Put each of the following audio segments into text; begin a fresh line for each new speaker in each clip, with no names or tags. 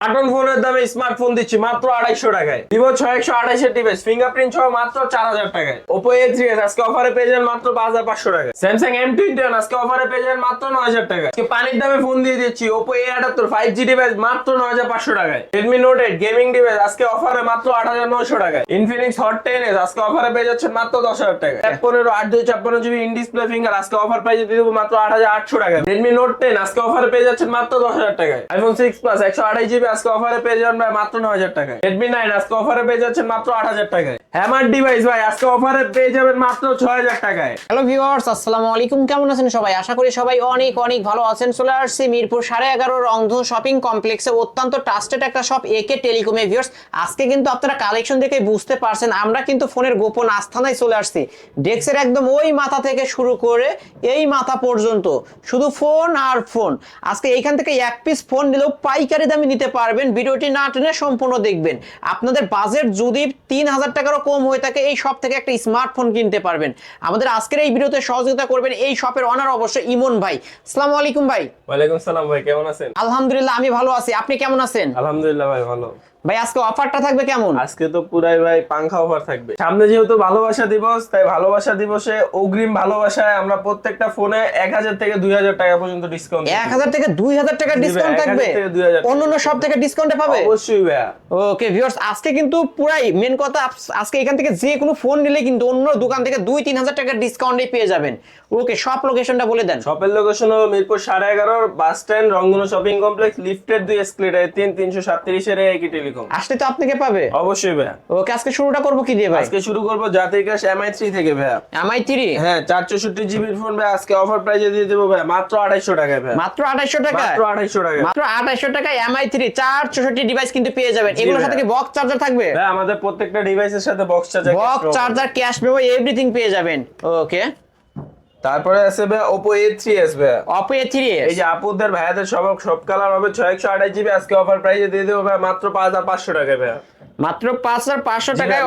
Button ফোনের দামে smartphone দিচ্ছি মাত্র আড়াইশো টাকায়। ভিভো ছয় একশো আড়াইশের ডিভাইস ফিঙ্গারপ্রিন্ট সহ মাত্র চার হাজার টাকায়। ওপো এ থ্রি এস আজকে অফারে পেয়ে যাবেন মাত্র পাঁচ হাজার পাঁচশো টাকায়। স্যামসাং এম টোয়েন্টি ওয়ান আজকে অফারে পেয়ে যাবেন মাত্র নয় হাজার টাকায়। পানির দামে ফোন দিয়ে দিচ্ছি ওপো এ আটাত্তর ফাইভ জি ডিভাইস মাত্র নয় হাজার পাঁচশো টাকায়। Redmi Note eight gaming device আজকে অফারে মাত্র আট হাজার নয়শো টাকায়। ইনফিনিক্স হট টেন এস আজকে অফারে পেয়ে যাচ্ছেন মাত্র দশ হাজার টাকা এক পনেরো আট দুই, ছাপ্পান্ন জিবি ইন ডিসপ্লে ফিঙ্গার আজকে অফার প্রাইসে দিয়ে দেবো মাত্র আট হাজার আটশো টাকা রেডমি নোট টেন আজকে অফারে পেয়ে যাচ্ছেন মাত্র দশ হাজার টাকায়। আইফোন সিক্স প্লাস একশো আড়াই জিবি, আজকে অফারে পেয়ে যাবেন ভাই মাত্র নয় হাজার টাকায়। রেডমি নাইন আজকে অফারে পেয়ে যাচ্ছেন মাত্র আট হাজার টাকায়। হ্যামার ডিভাইস ভাই, আজকে অফারে পেয়ে যাবেন মাত্র ছয় হাজার টাকায়।
হ্যালো ভিউয়ার্স আলাইকুম। কেমন আছেন সবাই? আশা করি সবাই অনেক অনেক ভালো আছেন। চলে আসছি মিরপুর সাড়ে এগারো রংধন শপিং কমপ্লেক্সে অত্যন্ত ট্রাস্টেড একটা শপ একে টেলিকমে আজকে কিন্তু আপনারা কালেকশন দেখে বুঝতে পারছেন, আমরা কিন্তু ফোনের গোপন আস্থানায় চলে আসছি। ডেস্কের একদম ওই মাথা থেকে শুরু করে এই মাথা পর্যন্ত, শুধু ফোন আর ফোন আজকে এইখান থেকে এক পিস ফোন নিলেও পাইকারি দামে নিতে পারবেন। ভিডিওটি না টেনে সম্পূর্ণ দেখবেন। আপনাদের বাজেট যদি তিন হাজার টাকারও কম হয়ে থাকে এই শপ থেকে একটা স্মার্টফোন কিনতে পারবেন। আমাদের আজকের এই ভিডিওতে সহযোগিতা করবেন এই শপের অনার অবশ্যই ইমন ভাই। আসসালামু আলাইকুম ভাই।
ওয়ালাইকুম সালাম ভাই কেমন আছেন?
আলহামদুলিল্লাহ আমি ভালো আছি। আপনি কেমন আছেন?
আলহামদুলিল্লাহ ভাই ভালো।
ভাই আজকে অফারটা থাকবে কেমন?
আজকে তো পুরাই ভাই পাংখা অফার থাকবে। সামনে যেহেতু ভালোবাসা দিবস তাই ভালোবাসা দিবসে অগ্রিম ভালোবাসায় আমরা প্রত্যেকটা ফোনে এক হাজার থেকে দুই হাজার টাকা পর্যন্ত ডিসকাউন্ট
এক হাজার থেকে দুই হাজার
ভাই,
ডিসকাউন্ট থাকবে?
থেকে 2000
অন্য অন্য সব থেকে ডিসকাউন্টে পাবে?
অবশ্যই
ওকে ভিউয়ার্স আজকে কিন্তু পুরাই মেন কথা আজকে এখান থেকে যে কোনো ফোন নিলে কিন্তু অন্য দোকান থেকে দুই তিন হাজার টাকার ডিসকাউন্টে পেয়ে যাবেন। ওকে সব লোকেশনটা বলে দেন।
শপের লোকেশন হলো মিরপুর সাড়ে এগারোর বাস স্ট্যান্ড শপিং কমপ্লেক্স লিফটের দুই এসক্লেটার তিন তিনশো সাতত্রিশের একই টেলিকম।
আসলে তো আপনাকে পাবে?
অবশ্যই ভাইয়া।
ওকে আজকে শুরুটা করব কি দিয়ে ভাই?
আজকে শুরু করব জাতির ক্যাশ এমআই থ্রি থেকে ভাইয়া।
এমআই থ্রি
হ্যাঁ চার চৌষট্টি জিবির ফোন ভাই আজকে অফার প্রাইজে দিয়ে দেবো ভাই মাত্র আড়াইশো টাকায় ভাই
মাত্র আঠাইশো টাকা
মাত্র আড়াইশো টাকা
মাত্র আঠাইশো টাকা এমআই থ্রি চার চৌষট্টি ডিভাইস কিন্তু পেয়ে যাবেন। এগুলোর সাথে কি বক্স চার্জার থাকবে?
ভাই আমাদের প্রত্যেকটা ডিভাইসের সাথে box charger
box charger cash memo everything পেয়ে যাবেন। ওকে
তারপরে ওপো এ থ্রি আসবে। ভাই
অপো এ থ্রি
এই যে আপুদের ভাইয়াদের সব সব কালার হবে ছয় একশো আঠাশ জিবি আজকে অফার প্রাইসে দিয়ে দেবো ভাই মাত্র পাঁচ হাজার পাঁচশো টাকায় ভাই
মাত্র পাঁচ হাজার পাঁচশো
জি
টাকায়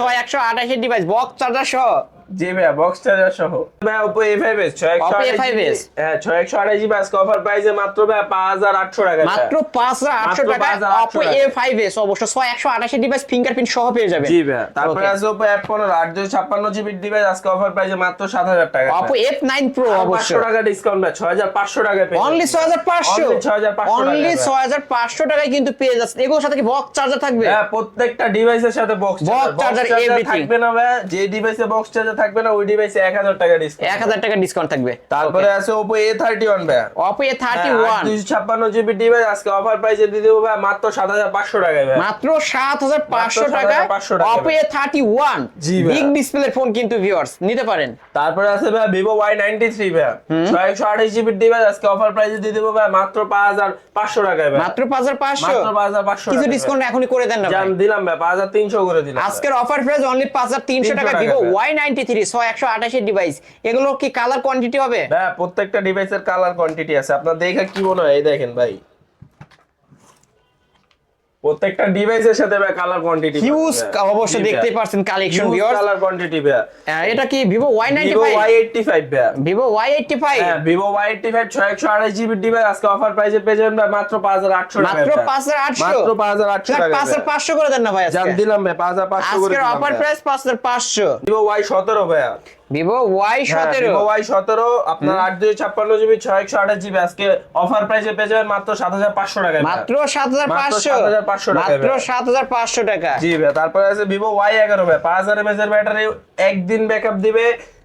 ছয় একশো আঠাশের ডিভাইস বক্স চার্জার সহ।
জি ভাইয়া বক্স চার্জার সহ। ভাই ওপো এ ফাইভ এস ছয় একশো
Oppo
আঠাশ
A5s
হ্যাঁ ছয় একশো আঠাশ জিবি আজকে অফার প্রাইজে মাত্র ভাই পাঁচ হাজার আটশো টাকা
মাত্র পাঁচ হাজার আটশো
মাত্র
টাকায়
5800
অপো
টাকা।
এ ফাইভ এস অবশ্য ছয় একশো ডিভাইস ফিঙ্গারপ্রিন্ট সহ পেয়ে যাবেন।
জি ভাইয়া তারপরে আছে ওপো এফ পনেরো আট ছাপ্পান্ন জিবির ডিভাইস আজকে অফার প্রাইজে মাত্র সাত হাজার টাকা
অপো এফ নাইন প্রো অবশ্য
পাঁচশো টাকা ডিসকাউন্ট ভাই ছয় হাজার পাঁচশো টাকা পেয়ে
অনলি ছয় হাজার পাঁচশো।
Only 6500
অনলি ছয় হাজার পাঁচশো টাকায় কিন্তু পেয়ে যাচ্ছে এগুলোর সাথে কি বক্স চার্জার থাকবে?
হ্যাঁ প্রত্যেকটা ডিভাইসের সাথে বক্স
everything.
থাকবে না ভাই যে ডিভাইসে বক্স চার্জার থাকবে না ওই ডিভাইসে এক হাজার টাকা ডিসকাউন্ট
এক হাজার টাকা ডিসকাউন্ট থাকবে।
তারপরে আছে ওপো এ থার্টি ওয়ান ভাই
অপো এ থার্টি ওয়ান
দুইশো ছাপ্পান্ন জিবি ডিভাইস আজকে অফার প্রাইসে দিয়ে দেবো ভাই মাত্র সাত হাজার পাঁচশো টাকায় ভাই
মাত্র সাত হাজার পাঁচশো টাকা
7500 টাকা।
Oppo A thirty one
G ভাই।
বিগ ডিসপ্লে ফোন কিন্তু ভিউয়ার্স নিতে পারেন।
তারপরে আছে ভাই ভিভো ওয়াই নাইনটি থ্রি ভাই ছয় একশো আঠাশ জিবির ডিভাইস আজকে অফার প্রাইসে দিয়ে দেবো ভাই মাত্র পাঁচ হাজার পাঁচশো টাকায় ভাই
মাত্র পাঁচ হাজার পাঁচশো।
মাত্র পাঁচ হাজার পাঁচশো
কিছু ডিসকাউন্ট এখনই করে দেন না ভাই।
দিলাম ভাই পাঁচ হাজার তিনশো করে দিলাম
আজকের অফার প্রাইস অনলি পাঁচ হাজার তিনশো টাকা। ওয়াই নাইনটি থ্রি ছয়, একশো আঠাশের ডিভাইস এগুলো কি কালার কোয়ান্টিটি হবে?
হ্যাঁ প্রত্যেকটা ডিভাইসের কালার কোয়ান্টিটি আছে। আপনার দেখে কি মনে হয়? এই দেখেন ভাই। প্রত্যেকটা ডিভাইসের সাথে ভাই কালার কোয়ান্টিটি
হিউজ অবশ্য দেখতেই পারছেন কালেকশন ভিউয়ার্স
কালার কোয়ান্টিটি ভাই।
এটা কি Vivo Y
ninety
Vivo
Y eighty five ভাই।
ভিভো ওয়াই এইটটি ফাইভ
হ্যাঁ ছয় একশো আঠাশ জিবি ডিভাইস আজকে অফার প্রাইসে পেয়ে যাবেন ভাই মাত্র পাঁচ হাজার আটশো টাকা
মাত্র পাঁচ হাজার আটশো?
মাত্র পাঁচ হাজার আটশো টাকা
পাঁচ হাজার পাঁচশো করে দেন না ভাই আজকে।
জান দিলাম ভাই পাঁচ হাজার পাঁচশো করে
আজকের অফার প্রাইস পাঁচ হাজার পাঁচশো।
ভিভো ওয়াই সতেরো ভাইয়া
ভিভো ওয়াই সতেরো।
ভিভো ওয়াই সতেরো আপনার আট দুই ছাপ্পান্ন জিবি ছয় একশো আঠাশ জিবি আজকে অফার প্রাইসে পেয়ে যাবেন মাত্র সাত হাজার পাঁচশো টাকা
মাত্র সাত হাজার পাঁচশো।
টাকা
মাত্র সাত হাজার পাঁচশো টাকা।
জি ভাই তারপরে আছে ভিভো ওয়াই এগারো ভাই। পাঁচ হাজার এমএস এর ব্যাটারি একদিন ব্যাকআপ দিবে।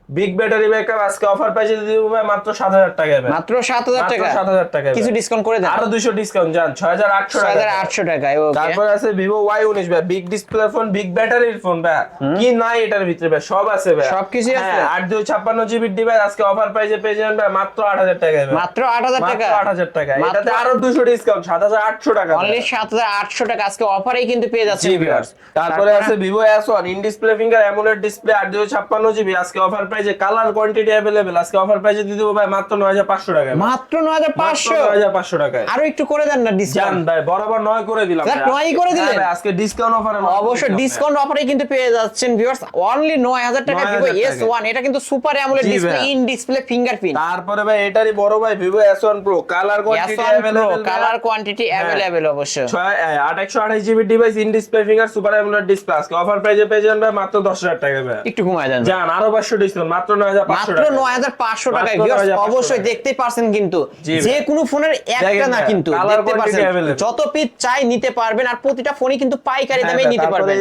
বিগ ব্যাটারি ব্যাকআপ আজকে অফার প্রাইসে দিব ভাই মাত্র সাত হাজার টাকা ভাই।
মাত্র সাত হাজার
মাত্র
টাকা?
7,000 টাকা
কিছু ডিসকাউন্ট করে দেন।
আরও দুইশো ডিসকাউন্ট যান ছয় হাজার আটশো
ছয়
টাকা
হাজার আটশো টাকায় ওকে
তারপরে আছে ওয়াই উনিশ ভাই বিগ ডিসপ্লে ফোন বিগ ব্যাটারির ফোন ভাই। কি নাই এটার ভিতরে ভাই সব আছে ভাই।
সবকিছুই আছে?
হ্যাঁ, আট দুই ছাপ্পান্ন জিবির ডিভাইস আজকে অফার প্রাইসে পেয়ে যাবেন ভাই মাত্র আট হাজার টাকা
মাত্র আট হাজার টাকা?
আট হাজার টাকা। এটাতে আরও দুশো ডিসকাউন্ট সাত হাজার আটশো টাকা
অনলি সাত হাজার আটশো টাকা আজকে অফারেই কিন্তু পেয়ে যাচ্ছে
ভিউয়ার্স তারপরে আছে S one in display finger AMOLED display আট দুই ছাপ্পান্ন জিবি আজকে অফার প্রাইজে কালার কোয়ান্টিটি অ্যাভেলেবেল আজকে অফার প্রাইজে দিয়ে দেবো ভাই মাত্র নয় হাজার পাঁচশো টাকা
মাত্র নয় হাজার পাঁচশো?
নয় হাজার পাঁচশো টাকায়।
আরও একটু করে দেন না ডিসকাউন্ট
ভাই বরাবর নয় করে দিলাম ভাই।
নয়ই করে দিলেন?
হ্যাঁ ভাই, আজকে ডিসকাউন্ট অফারে
অবশ্যই ডিসকাউন্ট অফারে কিন্তু পেয়ে যাচ্ছেন ভিউয়ার্স অনলি নয় হাজার টাকা
9,000
ভিভো
টাকা।
এস ওয়ান এটা কিন্তু
super
AMOLED
display
in display fingerprint
তারপরে ভাই এটারই বড় ভাই Vivo S one pro colour quantity
available colour
quantity.
Available অবশ্য
ছয় আট একশো আঠাশ GB device in display finger super AMOLED display আজকে অফার প্রাইজে পেয়ে যাবেন ভাই মাত্র দশ হাজার টাকা ভাই।
একটু কমায় দেন।
জান আরও পাঁচশো ডিসকাউন্ট মাত্র পাঁচশো
মাত্র
টাকা
নয় হাজার পাঁচশো টাকায়
মাত্র
viewers,
9,500
অবশ্যই
টাকা।
দেখতেই পারছেন কিন্তু যে কোনো ফোনের একটা না কিন্তু দেখতে পারছেন। যত পিস চাই নিতে পারবেন আর প্রতিটা ফোনই কিন্তু পাইকারি
হ্যাঁ
দামে নিতে পারবেন।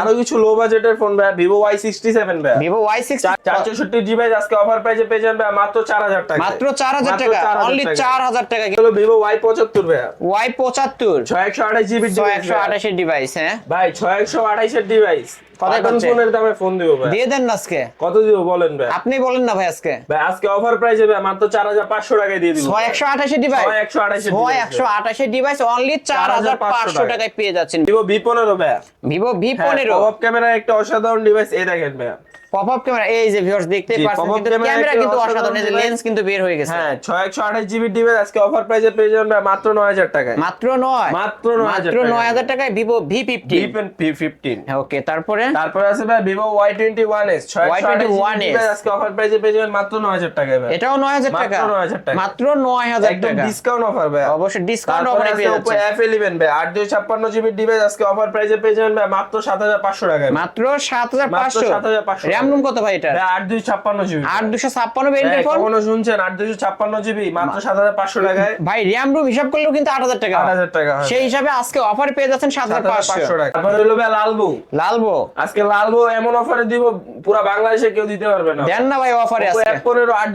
আরও কিছু লো বাজেটের ফোন ভাই ভিভো ওয়াই সিক্সটি সেভেন ভাই।
ভিভো ওয়াই সিক্স
চার চৌষট্টি জিবি আজকে অফার প্রাইজে পেয়ে যাবেন ভাই মাত্র চার হাজার টাকা
মাত্র চার হাজার টাকা অনলি চার হাজার টাকা
হলো ভিভো ওয়াই পঁচাত্তর ভাই।
ওয়াই পঁচাত্তর।
ছয় একশো আঠাশ জিবি
ছয় একশো আঠাশের ডিভাইস হ্যাঁ।
ভাই ছয় একশো আঠাইশের ডিভাইস
কত
কোন
করছে?
ফোনের দামে ফোন দিব ভাই।
দিয়ে দেন আজকে।
কত দিব বলেন ভাই?
আপনি বলেন না ভাই আজকে।
ভাই আজকে অফার প্রাইসে ভাই মাত্র টাকায় দিয়ে দিব।
ডিভাইস
6128
একশো আঠাশের ডিভাইস অনলি চার হাজার পাঁচশো
4,500
টাকায়। পেয়ে যাচ্ছেন।
ভিভো বি পনেরো ভাই।
ভিভো
পপ ক্যামেরা একটা অসাধারণ ডিভাইস এই দেখেন ভাই।
পপ আপ ক্যামেরা এই যে ভিউয়ার্স দেখতে পাচ্ছেন কিন্তু ক্যামেরা কিন্তু
অসাধারণ
এই যে লেন্স কিন্তু বের হয়ে গেছে।
হ্যাঁ ছয় একশো আঠাশ জিবি ডিভাইস আজকে অফার প্রাইসে পেয়ে যাবেন মাত্র নয় হাজার টাকায়।
মাত্র নয়?
মাত্র 9,000
মাত্র
টাকায়।
নয় হাজার টাকায় Vivo V
fifty V
okay তারপরে?
তারপরে আছে ভাই ছয়
Y21s
আজকে অফার প্রাইসে পেয়ে যাবেন মাত্র নয় হাজার টাকায় ভাই।
এটাও নয় হাজার
মাত্র 9,000 টাকা।
মাত্র নয় হাজার
একদম
টাকা?
ডিসকাউন্ট অফার ভাই।
অবশ্যই ডিসকাউন্ট অফারে পেয়ে
Oppo
যাচ্ছে
F11 ভাই আট দুই ছাপ্পান্ন জিবি ডিভাইস আজকে অফার প্রাইসে পেয়ে যাবেন ভাই মাত্র সাত হাজার পাঁচশো টাকায়
মাত্র সাত হাজার
মাত্র
পাঁচশো
7,500
র্যাম রুম কত ভাই এটা
ভাই আট দুই ছাপ্পান্ন জিবি।
আট দুশো ছাপ্পান্ন ভেরিয়েন্টের ফোন
কখনো শুনছেন আট দুশো ছাপ্পান্ন জিবি? মাত্র সাত হাজার পাঁচশো টাকায়।
ভাই র্যাম রুম হিসাব করলেও কিন্তু আট হাজার টাকা।
আট হাজার টাকা
সেই হিসাবে আজকে অফার পেয়ে যাচ্ছেন সাত
সাত
হাজার
হাজার
পাঁচশো
পাঁচশো টাকা। তারপরে হলো ভাই লালবু।
লালবো?
আজকে লালবু এমন অফারে দিব পুরো বাংলাদেশে কেউ দিতে পারবে না।
দেন না ভাই অফারে আজকে।
F15 আট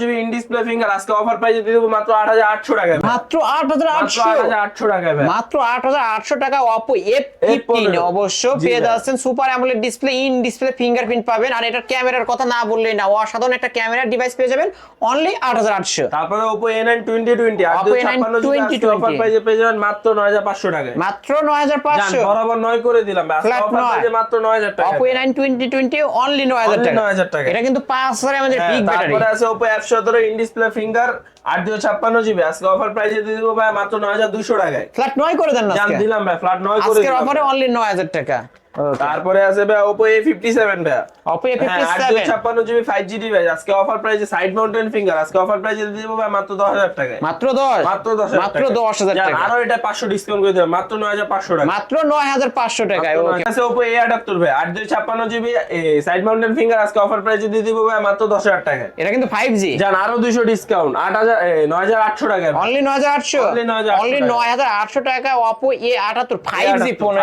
জিবি ইন ডিসপ্লে ফিঙ্গার আজকে অফার প্রাইসে দিয়ে দেবো মাত্র আট হাজার আটশো টাকায়
মাত্র আট হাজার
মাত্র
আটশো
আট হাজার আটশো টাকায় ভাই।
মাত্র আট হাজার আটশো টাকা অপো এফ ফিফটিন
F15
অবশ্য পেয়ে। যাচ্ছেন super AMOLED display in display fingerprint পাবেন। আর এটার ক্যামেরার কথা না বললেই না অসাধারণ একটা ক্যামেরার ডিভাইস পেয়ে যাবেন অনলি আট হাজার আটশো।
তারপরে Oppo A9 2020 আট
Oppo
দুই
A9
ছাপ্পান্ন জিবি আজকে
2020
অফার পেয়ে যাবেন মাত্র নয় হাজার পাঁচশো টাকায়।
মাত্র নয় হাজার পাঁচশো।
বরাবর নয় করে দিলাম অফার
নয়।
মাত্র নয় হাজার টাকা
Oppo A nine twenty twenty only নয় হাজার টাকা
9,000 টাকা।
এটা কিন্তু পাঁচ হাজার আমাদের বিগ ব্যাটারি
তারপরে আছে Oppo F17 in display finger আট দুই ছাপ্পান্ন জিবি আজকে অফার প্রাইসে দিয়ে দেবো ভাই মাত্র নয় হাজার দুশো টাকায়।
ফ্ল্যাট নয় করে দেন না
দিলাম ভাই ফ্ল্যাট নয় করে
আজকের অফারে অনলি নয় হাজার টাকা।
তারপরে আছে ভাই Oppo A57 ভাই। ছাপ্পান্ন জিবি ফাইভ জি ডিভাইস আজকে অফার প্রাইসে সাইড মাউন্টেন ফিঙ্গার আজকে অফার প্রাইসে দিয়ে দেবো ভাই মাত্র দশ হাজার টাকায়।
মাত্র দশ?
মাত্র দশ হাজার
মাত্র
টাকায়।
দশ হাজার
জান,
টাকা
আরও এটা পাঁচশো ডিসকাউন্ট করে দেবেন মাত্র নয় হাজার পাঁচশো টাকা
মাত্র নয় হাজার পাঁচশো টাকায় ওকে
আছে Oppo A78 ভাই। আট দুই ছাপ্পান্ন জিবি সাইড মাউন্টেন ফিঙ্গার আজকে অফার প্রাইসে দিয়ে দিব ভাই মাত্র দশ হাজার টাকায়।
এটা কিন্তু ফাইভ জি
জান আরও দুইশো ডিসকাউন্ট আট হাজার নয় হাজার আটশো টাকায়।
অনলি নয় আটশো?
Only 9,800
অনলি
টাকা।
নয় হাজার আটশো টাকা ফাইভ জি
5G
ফোন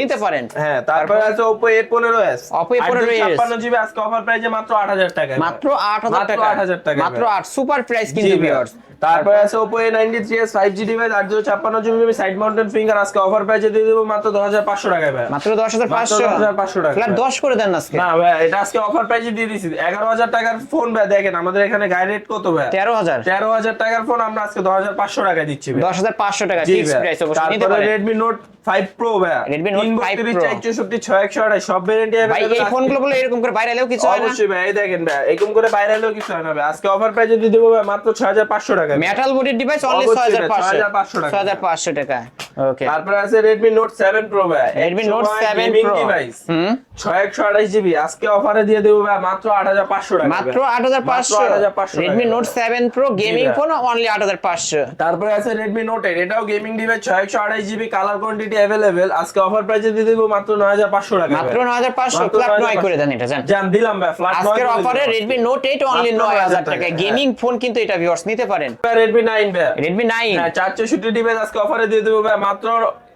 নিতে পারেন।
হ্যাঁ তারপরে আছে Oppo A15s
Oppo A15s
ছাপ্পান্ন জিবি আজকে অফার প্রাইসে মাত্র আট হাজার টাকা।
মাত্র আট হাজার
মাত্র
টাকা।
8,000 টাকা।
মাত্র
ভাই।
আট। সুপার প্রাইস কিন্তু viewers।
তারপরে আছে Oppo A93s 5G ডিভাইস আট দুশো ছাপ্পান্ন জিবি সাইড মাউন্টেন ফিঙ্গার আজকে অফার প্রাইসে দিয়ে দেবো মাত্র দশ হাজার পাঁচশো টাকায় ভাই।
মাত্র দশ হাজার
মাত্র
পাঁচশো
10,500 টাকা।
ফ্ল্যাট দশ করে দেন আজকে।
না ভাই এটা আজকে অফার প্রাইসে দিয়ে দিছি। এগারো হাজার টাকার ফোন ভাই দেখেন আমাদের এখানে গাড়ি রেট কত ভাই?
তেরো হাজার।
তেরো হাজার টাকার ফোন আমরা আজকে দশ হাজার পাঁচশো টাকায় দিচ্ছি ভাই।
দশ হাজার পাঁচশো টাকা
জি
ফিক্স প্রাইস অবশ্যই নিতে
তারপরে
পারেন।
রেডমি নোট ফাইভ প্রো ভাই।
Redmi Note 5 Pro।
চৌষট্টি ছয় একশো আড়াই সব ভ্যারিয়েন্টই
ভাই এই ফোনগুলো বলে এরকম করে বাইরে এলেও কিছু হয় না।
অবশ্যই ভাই দেখেন ভাই এরকম করে বাইরে এলেও কিছু হয় না ভাই। আজকে অফার প্রাইসে দিয়ে দেবো ভাই মাত্র ছয় হাজার পাঁচশো টাকা।
মেটাল বডির ডিভাইস অনলি ছয় হাজার পাঁচশো।
6,500 টাকা।
ছয় হাজার পাঁচশো টাকা।
তারপরে আছে রেডমি নোট সেভেন প্রো ভাই।
Redmi Note 7 Pro।
ডিভাইস
হুম।
ছয় একশো আঠাশ জিবি আজকে অফারে দিয়ে দেবো ভাই মাত্র আট হাজার পাঁচশো টাকা।
মাত্র
ভাই।
আট হাজার পাঁচশো।
মাত্র 8,500
রেডমি
টাকা।
নোট
ভাই।
Seven pro
gaming
phone only আট হাজার পাঁচশো।
তারপরে আছে রেডমি নোট এইট এটাও গেমিং ডিভাইস ছয় একশো আঠাশ জিবি কালার কোয়ান্টিটি অ্যাভেলেবেল আজকে অফার প্রাইসে দিয়ে দেবো মাত্র নয় হাজার পাঁচশো টাকা
মাত্র
ভাই।
নয় হাজার পাঁচশো।
মাত্র
ফ্ল্যাট নয় করে দেন এটা জান।
জান দিলাম ভাই ফ্ল্যাট
আজকের অফারে রেডমি নোট এইট অনলি নয় হাজার
9,000
টাকা। গেমিং ফোন কিন্তু এটা ভিউয়ার্স নিতে পারেন।
রেডমি নাইন ভাই।
রেডমি নাইন
হ্যাঁ চার চৌষট্টি ডিভাইস আজকে অফারে দিয়ে দেবো ভাই মাত্র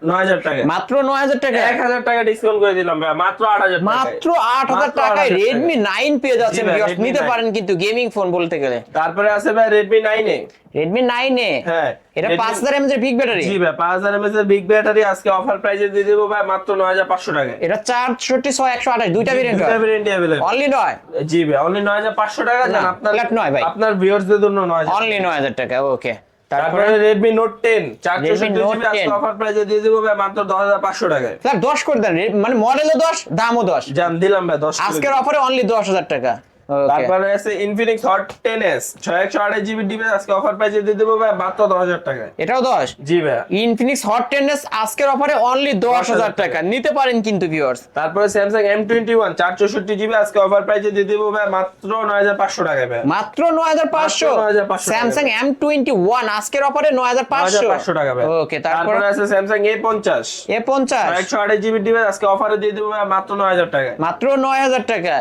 নয় হাজার টাকা।
মাত্র নয় হাজার টাকা।
এক হাজার টাকা ডিসকাউন্ট করে দিলাম ভাই মাত্র আট হাজার
মাত্র আট হাজার টাকায় রেডমি নাইন পেয়ে যাচ্ছেন
জি ভাই,
viewers।
Redmi
নিতে পারেন কিন্তু গেমিং ফোন বলতে গেলে।
তারপরে আছে ভাই রেডমি নাইনে
রেডমি নাইনে
হ্যাঁ।
এটা পাঁচ হাজার এর বিগ ব্যাটারি
জি ভাই পাঁচ হাজার এমএস এর বিগ ব্যাটারি আজকে অফার প্রাইসে দিয়ে দেবো ভাই মাত্র নয় হাজার পাঁচশো টাকায়।
এটা চারষট্টি ছয় একশো আঠাশ দুইটা ভেরিয়েন্ট
দুটা ভেরিয়েন্ট অ্যাভেলেবল
অনলি নয়?
জি ভাই অনলি নয় হাজার পাঁচশো টাকা জান আপনার
নয় ভাই।
আপনার ভিউয়ার্সদের জন্য নয় হাজার
অনলি নয় হাজার টাকা ওকে তারপরে
তারপরে রেডমি নোট টেন চার
Redmi
চৌষট্টি
Note
জিবি আজকে অফার প্রাইসে দিয়ে দিব ভাই মাত্র দশ হাজার পাঁচশো টাকায়।
স্যার করে দেন। মানে মডেলও দশ দামও দশ।
জান দিলাম ভাই দশ করে
আজকের অফারে অনলি দশ হাজার টাকা। Okay.
তারপরে আছে ইনফিনিক্স হট টেন এস ছয় একশো আঠাশ জিবি ডিভাইস আজকে অফার প্রাইসে দিয়ে দেবো ভাই মাত্র দশ হাজার টাকায়।
এটাও দশ?
জি ভাই
ইনফিনিক্স হট টেন্ডেস আজকের অফারে অনলি দশ হাজার টাকা। নিতে পারেন কিন্তু ভিউয়ার্স
তারপরে স্যামসাং এম টোয়েন্টি ওয়ান চার চৌষট্টি জিবি আজকে অফার প্রাইসে দিয়ে দেবো ভাই মাত্র নয় হাজার পাঁচশো টাকায় ভাই
মাত্র নয় হাজার পাঁচশো?
9,500
স্যামসাং এম টোয়েন্টি ওয়ান আজকের অফারে নয় হাজার পাঁচশো?
পাঁচশো টাকা ভাই
ওকে তারপরে?
আছে স্যামসাং এ পঞ্চাশ।
এ পঞ্চাশ?
একশো আঠাশ জিবি ডিভাইস আজকে অফারে দিয়ে দেবো ভাই মাত্র নয় হাজার টাকায়।
মাত্র নয় হাজার টাকা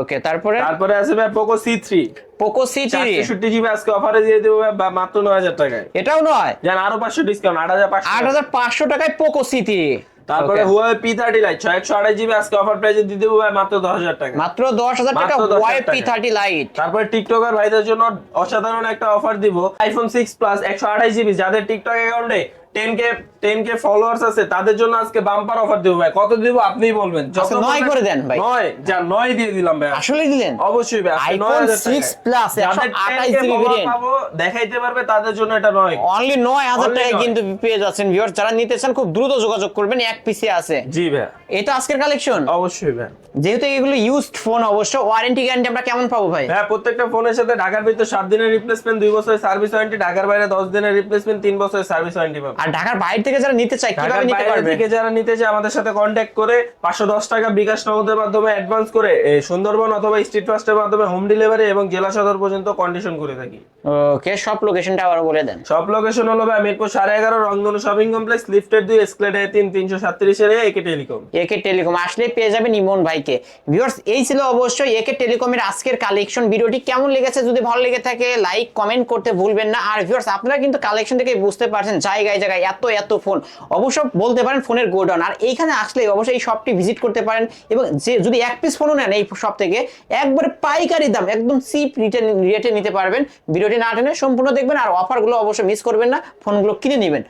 ওকে তারপরে
তারপরে আছে ভাই Poco C
three Poco
C
three
চৌষট্টি জিবি আজকে অফারে দিয়ে দেবো বা- মাত্র নয় হাজার টাকায়।
এটাও নয়?
জান আরও পাঁচশো ডিসকাউন্ট আট হাজার পাঁচশো।
আট হাজার পাঁচশো টাকায় পোকো সি থ্রি
তারপরে হুয়াওয়ে পি থার্টি লাইট ছয় একশো আঠাশ জিবি আজকে অফার প্রাইসে দিয়ে দেবো ভাই মাত্র দশ হাজার টাকা।
মাত্র দশ হাজার টাকা
মাত্র 10,000
ওয়াই পি থার্টি লাইট
তারপরে টিকটকার ভাইদের জন্য অসাধারণ একটা অফার দিব আইফোন সিক্স প্লাস একশো আঠাশ জিবি যাদের টিকটক অ্যাকাউন্টে ten K ten K followers আছে তাদের জন্য আজকে বাম্পার অফার দেবো ভাই। কত দিব আপনিই বলবেন?
নয় করে দেন ভাই।
নয় যা নয় দিয়ে দিলাম ভাই।
আসলে দিলেন?
অবশ্যই ভাই আইফোন
সিক্স
9,000 টাকায়।
6 Plus
যাদের
128
10K
জিবি
follower
variant।
পাবো, দেখাইতে পারবে তাদের জন্য এটা নয়।
অনলি নয় হাজার
টাকা
কিন্তু পেয়ে যাচ্ছেন ভিউয়ার যারা নিতে চান খুব দ্রুত যোগাযোগ করবেন এক পিসে আছে।
জি ভাই।
এটা আজকের কালেকশন
অবশ্যই ভাই।
যেহেতু এগুলো ইউজড ফোন অবশ্য ওয়ারেন্টি গ্যারান্টি আমরা কেমন পাবো ভাই?
হ্যাঁ প্রত্যেকটা ফোনের সাথে ঢাকার ভিতর সাত দিনের রিপ্লেসমেন্ট দুই বছরের সার্ভিস ওয়ারেন্টি ঢাকার বাইরে দশ দিনের রিপ্লেসমেন্ট তিন বছরের সার্ভিস ওয়ারেন্টি পাবে।
আর ঢাকার বাইরে থেকে যারা নিতে চায় কীভাবে নিতে পারবে?
থেকে যারা নিতে চায় আমাদের সাথে কন্ট্যাক্ট করে পাঁচশো দশ টাকা বিকাশ নগদের মাধ্যমে অ্যাডভান্স করে সুন্দরবন অথবা স্ট্রিট ফাস্টের মাধ্যমে হোম ডেলিভারি এবং জেলা সদর পর্যন্ত কন্ডিশন করে থাকি।
ওকে সব লোকেশনটা আবার বলে দেন।
সব লোকেশন হলো ভাই মিরপুর সাড়ে এগারো রংধনু শপিং কমপ্লেক্স লিফটের দুই এসক্লেটার তিন তিনশো সাতত্রিশের একে টেলিকম
একে টেলিকম আসলে পেয়ে যাবেন ইমন ভাইকে। ভিউয়ার্স এই ছিল অবশ্যই একে টেলিকমের আজকের কালেকশন ভিডিওটি কেমন লেগেছে? যদি ভালো লেগে থাকে লাইক কমেন্ট করতে ভুলবেন না। আর ভিউয়ার্স আপনারা কিন্তু কালেকশন থেকে বুঝতে পারছেন জায়গায় জায়গায় এত এত ফোন অবশ্য বলতে পারেন ফোনের গোডাউন। আর এইখানে আসলে অবশ্যই এই শপটি ভিজিট করতে পারেন। এবং যে, যদি এক পিস ফোনও নেন এই শপ থেকে, একবারে পাইকারি দাম, একদম চিপ রিটেন রেটে নিতে পারবেন। ভিডিওটি না টেনে সম্পূর্ণ দেখবেন। আর অফারগুলো অবশ্যই মিস করবেন না। ফোনগুলো কিনে নেবেন।